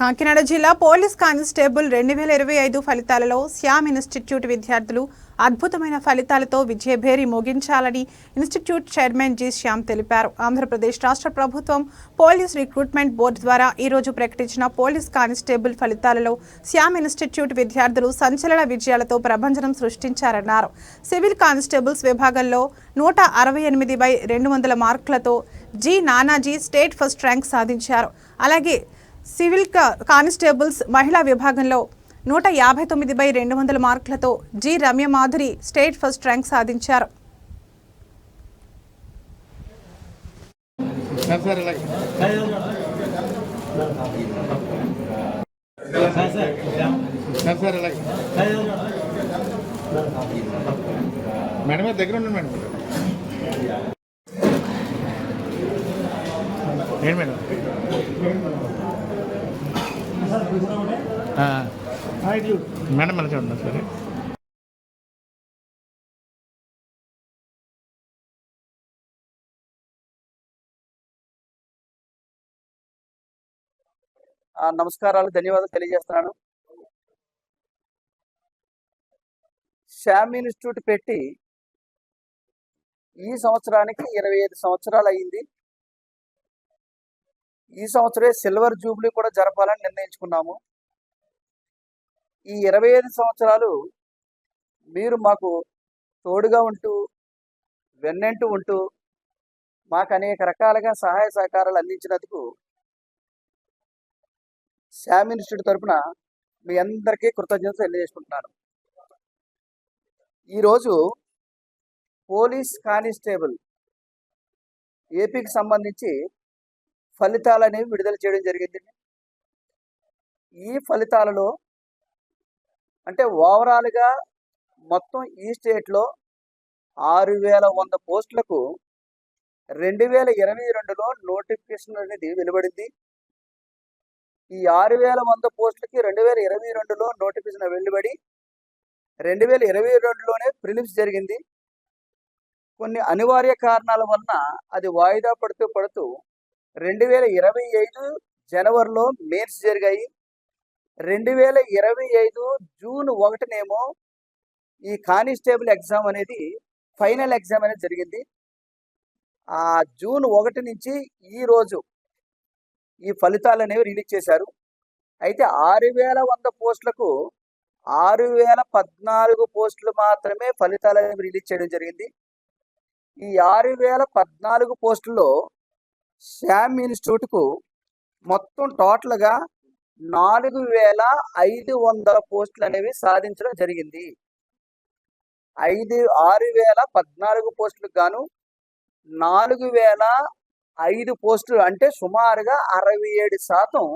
కాకినాడ జిల్లా police constable రెండు వేల ఇరవై ఐదు ఫలితాలలో శ్యామ్ ఇన్స్టిట్యూట్ విద్యార్థులు అద్భుతమైన ఫలితాలతో విజయభేరి ముగించాలని ఇన్స్టిట్యూట్ చైర్మన్ జి శ్యామ్ తెలిపారు. ఆంధ్రప్రదేశ్ రాష్ట్ర ప్రభుత్వం పోలీస్ రిక్రూట్మెంట్ బోర్డు ద్వారా ఈరోజు ప్రకటించిన పోలీస్ కానిస్టేబుల్ ఫలితాలలో శ్యామ్ ఇన్స్టిట్యూట్ విద్యార్థులు సంచలన విజయాలతో ప్రభంజనం సృష్టించారన్నారు. సివిల్ కానిస్టేబుల్స్ విభాగంలో నూట అరవై ఎనిమిది బై రెండు వందల మార్కులతో G Nanaji state first rank సాధించారు. అలాగే సివిల్ కానిస్టేబుల్స్ మహిళా విభాగంలో నూట యాభై తొమ్మిది బై రెండు వందల మార్కులతో G Ramya Madhuri state first rank సాధించారు. మేడం దగ్గర ఉండండి మేడం. ఏంటి మేడం? మేడం మన చూడండి సరే? ఆ, నమస్కారాలు ధన్యవాదాలు తెలియజేస్తున్నాను. శ్యామ్ ఇన్స్టిట్యూట్ పెట్టి ఈ సంవత్సరానికి ఇరవై ఐదు సంవత్సరాలు అయింది. ఈ సంవత్సరే సిల్వర్ జూబ్లీ కూడా జరపాలని నిర్ణయించుకున్నాము. ఈ ఇరవై ఐదు సంవత్సరాలు మీరు మాకు తోడుగా ఉంటూ వెన్నంటూ ఉంటూ మాకు అనేక రకాలుగా సహాయ సహకారాలు అందించినందుకు శామ్ ఇన్స్టిట్యూట్ తరపున మీ అందరికీ కృతజ్ఞత తెలియజేసుకుంటున్నాను. ఈరోజు పోలీస్ కానిస్టేబుల్ ఏపీకి సంబంధించి ఫలితాలు అనేవి విడుదల చేయడం జరిగింది ఈ ఫలితాలలో అంటే ఓవరాల్గా మొత్తం ఈ స్టేట్లో ఆరు వేల వంద పోస్టులకు రెండు వేల ఇరవై రెండులో నోటిఫికేషన్ అనేది వెలువడింది. ఈ ఆరు వేల వంద పోస్టులకి రెండు వేల ఇరవై రెండులో నోటిఫికేషన్ వెలువడి రెండు వేల ఇరవై రెండులోనే ప్రిలిమ్స్ జరిగింది. కొన్ని అనివార్య కారణాల వలన అది వాయిదా పడుతూ పడుతూ రెండు వేల ఇరవై ఐదు జనవరిలో మేన్స్ జరిగాయి. రెండు వేల ఇరవై ఐదు జూన్ ఒకటినేమో ఈ కానిస్టేబుల్ ఎగ్జామ్ అనేది ఫైనల్ ఎగ్జామ్ అనేది జరిగింది. ఆ జూన్ ఒకటి నుంచి ఈ రోజు ఈ ఫలితాలు అనేవి రిలీజ్ చేశారు. అయితే ఆరు వేల వంద పోస్టులకు ఆరు వేల పద్నాలుగు పోస్టులు మాత్రమే ఫలితాలు అనేవి రిలీజ్ చేయడం జరిగింది. ఈ ఆరు వేల పద్నాలుగు పోస్టుల్లో శ్యామ్ ఇన్స్టిట్యూట్కు మొత్తం టోటల్గా నాలుగు వేల ఐదు వందల పోస్టులు అనేవి సాధించడం జరిగింది. ఐదు ఆరు వేల పద్నాలుగు పోస్టులకు గాను నాలుగు వేల ఐదు పోస్టులు అంటే సుమారుగా అరవై ఏడు శాతం